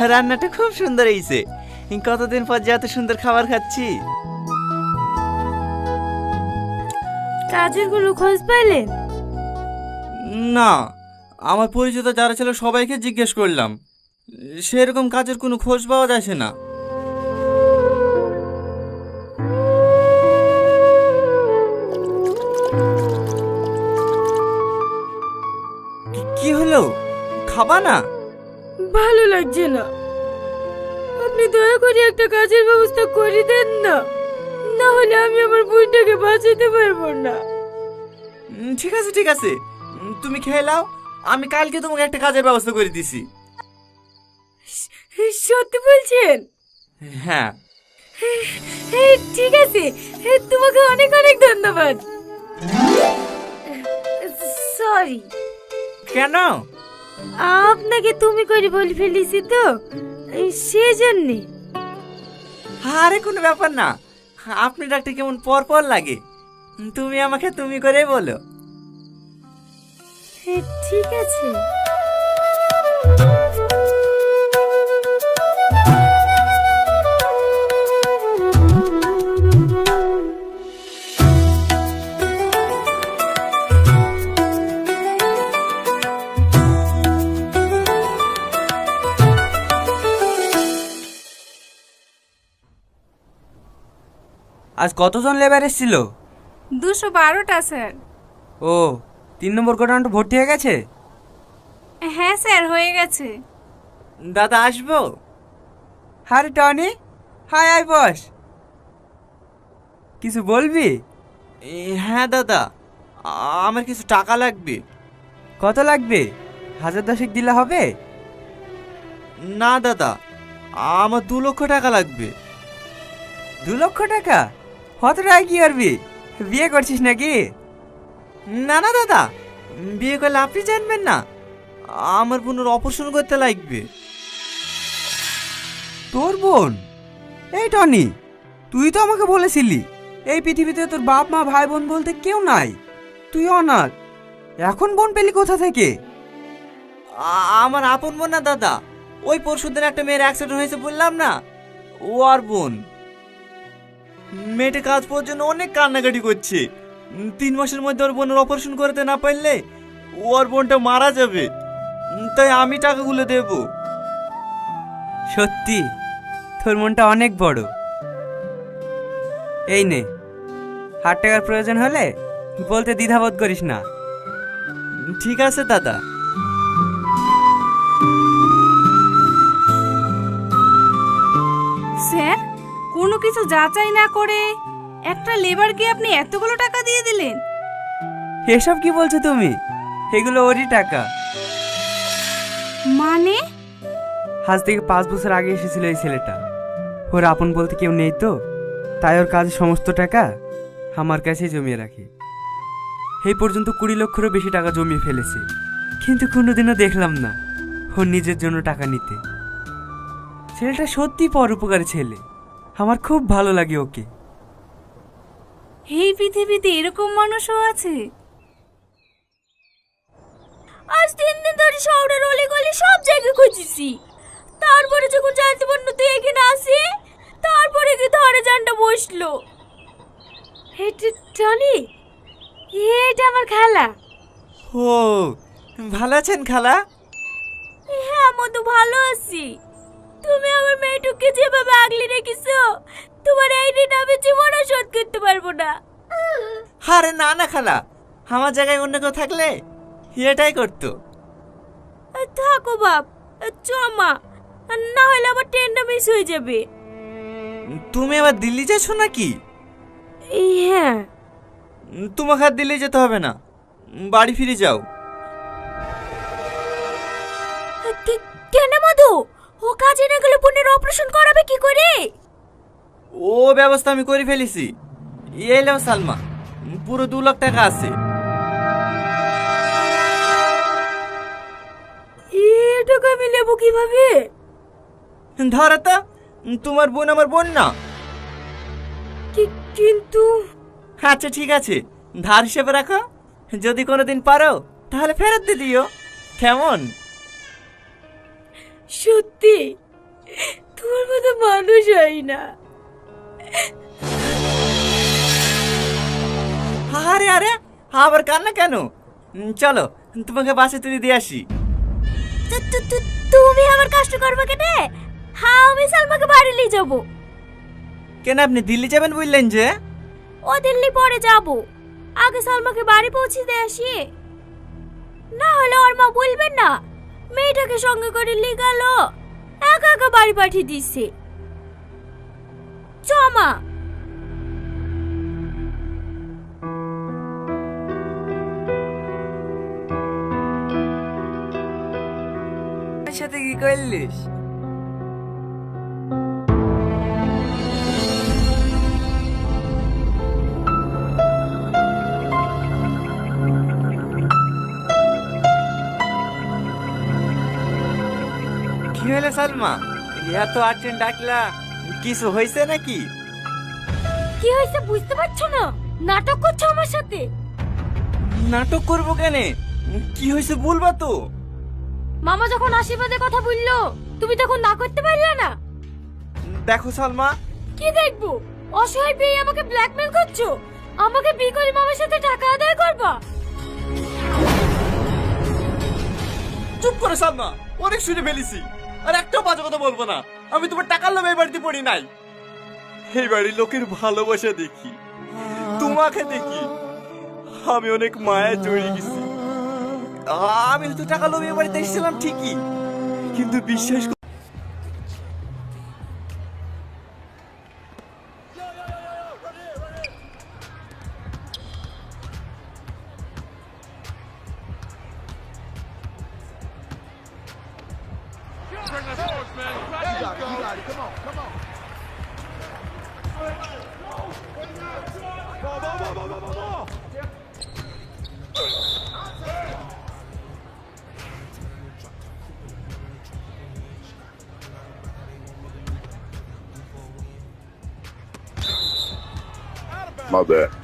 রান্নাটা খুব সুন্দর হয়েছে কতদিন পর যে এত সুন্দর খাবার খাচ্ছি? কাজের কোনো খোঁজ পেলেন না আমার পরিচিত যারা ছিল সবাইকে জিজ্ঞেস করলাম। সেরকম কাজের কোনো খোঁজ পাওয়া যাচ্ছে না। কি- কি হলো? খাবা না? ভালো লাগছে না। আপনি দয়া করে একটা কাজের ব্যবস্থা করে দেন না। না হলে আমি আমার বইটাকে বাঁচাতে পারব না। ঠিক আছে ঠিক আছে। তুমি খেয়ে নাও। আমি কালকে তোমাকে একটা কাজের ব্যবস্থা করে দিছি। সত্যি বলছেন? হ্যাঁ। এই, ঠিক আছে। এই, তোমাকে অনেক অনেক ধন্যবাদ। সরি কেন? আপনাকে তুমি করে বলে ফেলেছি তো এই, সেজন্যে। আরে কোনো ব্যাপার না। আপনি ডাক্তার কেমন পর পর লাগে। তুমি আমাকে তুমি করেই বলো। এই, ঠিক আছে। আজ কতজন লেবার এসেছিল? দুশো বারোটা স্যার। ও তিন নম্বর গোডাউনটা ভর্তি হয়ে গেছে? হ্যাঁ স্যার হয়ে গেছে। দাদা আসব? আরে টনি। হাই আই বস। কিছু বলবি? হ্যাঁ দাদা। আমার কিছু টাকা লাগবে। কত লাগবে? হাজার দশেক দিলে হবে? না দাদা। আমার দু লক্ষ টাকা লাগবে। দু লক্ষ টাকা? কত টাকা কি করবি? বিয়ে করছিস নাকি? না না, দাদা। বিয়ে করলে আপনি জানবেন না। আমার বোনের অপারেশন করতে লাগবে। তোর বোন? এই টনি, তুই তো আমাকে বলেছিলি, এই পৃথিবীতে তোর বাপ, মা, ভাই, বোন বলতে কেউ নাই। তুই অনাথ। এখন বোন পেলি কোথা থেকে? আমার আপন বোন না, দাদা। ওই পরশুদিন একটা মেয়ের অ্যাক্সিডেন্ট হয়েছে, বললাম না। ও আর বোন। মেয়েটা কাজ পাওয়ার জন্য অনেক কান্নাকাটি করছে। তিন মাসের মধ্যে ওর বোনের অপারেশন করতে না পারলে ওর বোনটা মারা যাবে। তাই আমি টাকাগুলো দেব। সত্যি? তোর মনটা অনেক বড়। এই নে হাট টাকার প্রয়োজন হলে বলতে দ্বিধাবোধ করিস না। ঠিক আছে দাদা। স্যার কোনো কিছু যাচাই না করে একটা লেবারকে আপনি এতগুলো টাকা দিয়ে দিলেন? এসব কি বলছো তুমি? এগুলো ওরই টাকা। মানে? আজ থেকে পাঁচ বছর আগে এসেছিল এই ছেলেটা। ওর আপন বলতে কেউ নেই তো তাই ওর কাজের সমস্ত টাকা আমার কাছেই জমিয়ে রাখে। এই পর্যন্ত কুড়ি লক্ষেরও বেশি টাকা জমিয়ে ফেলেছে। কিন্তু কোনোদিনও দেখলাম না ওর নিজের জন্য টাকা নিতে। ছেলেটা সত্যি পরোপকারী ছেলে। আমার খুব ভালো লাগে ওকে। এই পৃথিবীতে এরকম মানুষও আছে। আজ তিন দিন ধরে শহরের অলি গলি সব জায়গায় খুঁজেছি। তারপরে যখন জানতে পারল তুই এখানে আসি তারপরে কি ধরে জানটা বসল। টনি এটা আমার খালা। ও ভালো আছেন খালা? হ্যাঁ মধু ভালো আছি। তুমি আমার মেয়েটুকে যেভাবে আগলে রেখেছো তোমার এই ঋণ আমি জীবনে শোধ করতে পারব না। আরে না না খালা আমার জায়গায় অন্য কেউ থাকলে এটাই করতো। থাকো বাপ চমা না হলে আমার ট্রেনটা মিস হয়ে যাবে। তুমি আবার দিল্লি যাচ্ছ নাকি? হ্যাঁ। তোমাকে আর দিল্লি যেতে হবে না বাড়ি ফিরে যাও। কেন মধু? ও কাজে না গেলে বোনের অপারেশন করাবে কি করে? ও ব্যবস্থা আমি করে ফেলেছি। এলাম সালমা। পুরো দু লাখ টাকা আছে। এটাকে আমি নেব কীভাবে? ধরো তোমার বোন আমার বোন না। কি- কিন্তু আচ্ছা ঠিক আছে। ধার হিসেবে রাখো। যদি কোনোদিন পারো তাহলে ফেরত দিয়ে দিও। কেমন? সত্যি? তোমার মতো মানুষ হয় না। আরে আরে আবার কান্না কেন? চলো তোমাকে বাসে তুলে দিয়ে আসি। তুমি আমার কষ্ট করবে কেটে? হ্যাঁ আমি সালমাকে বাড়ি নিয়ে যাব। কেন আপনি দিল্লি যাবেন বললেন যে? ও দিল্লি পরে যাব। আগে সালমাকে বাড়ি পৌঁছে দিয়ে আসি। না হলে ওর মা বলবেন না। মেয়েটাকে সঙ্গে করে নিয়ে গেল একা একা বাড়ি পাঠিয়ে দিচ্ছে চমা সাথে কি করলিস? সালমা এত আর্জেন্ট ডাকলা কিছু হয়েছে নাকি? কি হয়েছে বুঝতে পারছ না? নাটক করছ আমার সাথে? নাটক করব কেন? কি হয়েছে বলবা তো? মামা যখন আশীর্বাদের কথা বলল তুমি তখন না করতে পারলে না? দেখো সালমা। কি দেখব? অসহায় পেয়ে আমাকে ব্ল্যাকমেল করছ? আমাকে বিয়ে করে মামার সাথে টাকা আদায় করবা? চুপ করো সালমা অনেক শুনে ফেলেছি। আর একটাও বাজে কথা বলব না। আমি তোমার টাকার লোভে এই বাড়িতে পড়ি নাই। এই বাড়ির লোকের ভালোবাসা দেখি। তোমাকে দেখি। আমি অনেক মায়া জড়িয়ে গেছি। আমি তো টাকা লোভে এই বাড়িতে এসেছিলাম ঠিকই। কিন্তু বিশ্বাস Come on, come on. My bad.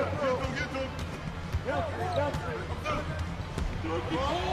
Get him, get him.